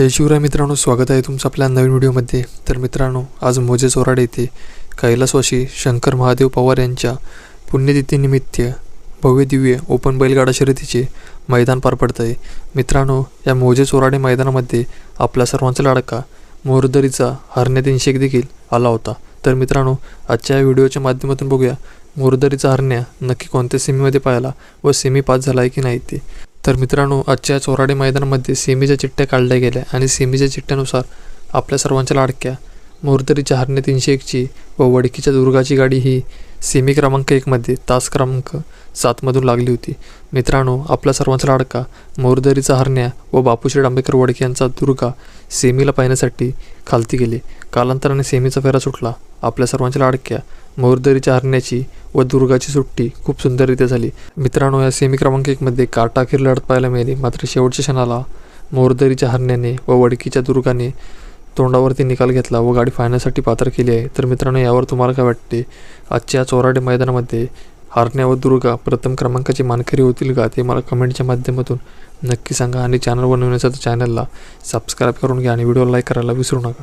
जय शिवराय मित्रांनो स्वागत आहे तुमचं आपल्या नवीन व्हिडिओमध्ये. तर मित्रांनो आज मोजे चोराडे येथे कैलासवाशी शंकर महादेव पवार यांच्या पुण्यतिथीनिमित्त भव्य दिव्य ओपन बैलगाडा शर्यतीचे मैदान पार पडत आहे मित्रांनो या मोजे चोराडे मैदानामध्ये आपला सर्वांचा लाडका मोरदरीचा हरण्या तीनशे एक देखील आला होता. तर मित्रांनो आजच्या या व्हिडिओच्या माध्यमातून बघूया मोरदरीचा हरण्या नक्की कोणत्या सेमीमध्ये पाहिला व सेमी पास झाला आहे की नाही ते. तर मित्रांनो आजच्या चोराडे मैदानामध्ये सेमीच्या चिठ्ठ्या काढल्या गेल्या आणि सेमीच्या चिठ्ठ्यानुसार आपल्या सर्वांच्या लाडक्या मोरदरीच्या हरणे तीनशे एकची व वडकीच्या दुर्गाची गाडी ही सेमी क्रमांक एकमध्ये तास क्रमांक सातमधून लागली होती. मित्रांनो आपला सर्वांचा लाडका मोरदरीचा हरण्या व बापूश्री आंबेकर वडके यांचा दुर्गा सेमीला पाहण्यासाठी खालती गेले. कालांतराने सेमीचा फेरा सुटला. आपल्या सर्वांच्या लाडक्या. मोरदरीच्या हरण्याची व दुर्गाची सुट्टी खूप सुंदररित्या झाली. मित्रांनो या सेमी क्रमांक एकमध्ये काटाखीर लढत पाहायला मिळाली. मात्र शेवटच्या क्षणाला मोरदरीच्या हरण्याने व वडकीच्या दुर्गाने तोंडावरती निकाल घेतला व गाडी फायनलसाठी पात्र केली आहे. तर मित्रांनो यावर तुम्हाला काय वाटते? आजच्या चोराडे मैदानामध्ये हरण्या व दुर्गा प्रथम क्रमांकाची मानकरी होतील का? ते मला कमेंटच्या माध्यमातून नक्की सांगा आणि चॅनल बनवण्याचा चॅनलला सबस्क्राईब करून घ्या आणि व्हिडिओ लाईक करायला विसरू नका.